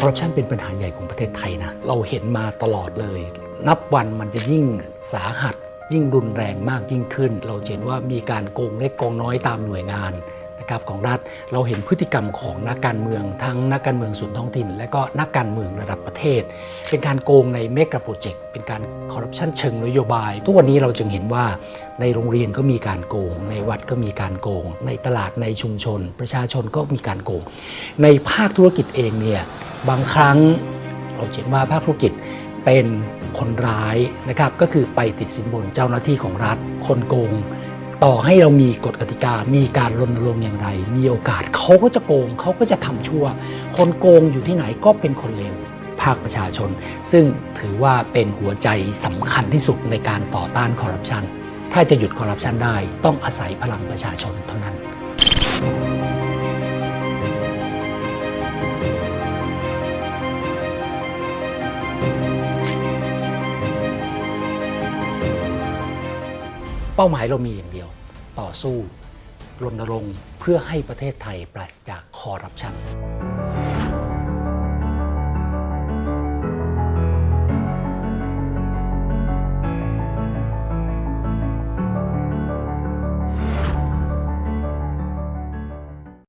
คอร์รัปชันเป็นปัญหาใหญ่ของประเทศไทยนะ เราเห็นมาตลอดเลย นับวันมันจะยิ่งสาหัส ยิ่งรุนแรงมากยิ่งขึ้น เราเห็นว่ามีการโกงเล็กโกงน้อยตามหน่วยงานนะครับของรัฐเราเห็นพฤติกรรมของนักการเมืองทั้งนักการเมืองส่วนท้องถิ่น และก็นักการเมืองระดับประเทศ เป็นการโกงในเมกะโปรเจกต์เป็นการคอร์รัปชันเชิงนโยบาย ทุกวันนี้เราจึงเห็นว่าในโรงเรียนก็มีการโกง ในวัดก็มีการโกง ในตลาดในชุมชน ประชาชนก็มีการโกง ในภาคธุรกิจเองเนี่ย บางครั้งเราเห็นว่าภาคธุรกิจเป็นคนร้ายนะครับ ก็คือไปติดสินบนเจ้าหน้าที่ของรัฐ คนโกง ต่อให้เรามีกฎกติกา มีการรณรงค์อย่างไร มีโอกาสเขาก็จะโกงเขาก็จะทำชั่ว คนโกงอยู่ที่ไหนก็เป็นคนเลวภาคประชาชน ซึ่งถือว่าเป็นหัวใจสำคัญที่สุดในการต่อต้านคอร์รัปชันถ้าจะหยุดคอร์รัปชันได้ ต้องอาศัยพลังประชาชนเท่านั้น เป้าหมายเรามีอย่างเดียว ต่อสู้รณรงค์เพื่อให้ประเทศไทยปราศจากคอร์รัปชัน